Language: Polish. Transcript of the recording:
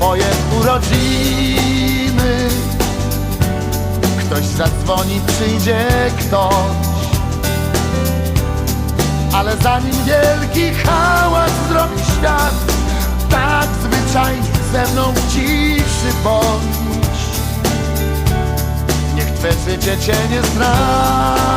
twoje urodziny, ktoś zadzwoni, przyjdzie ktoś. Ale zanim wielki hałas zrobi świat Tak zwyczajnie ze mną w ciszy bądź. Niech twe życie cię nie zdradzi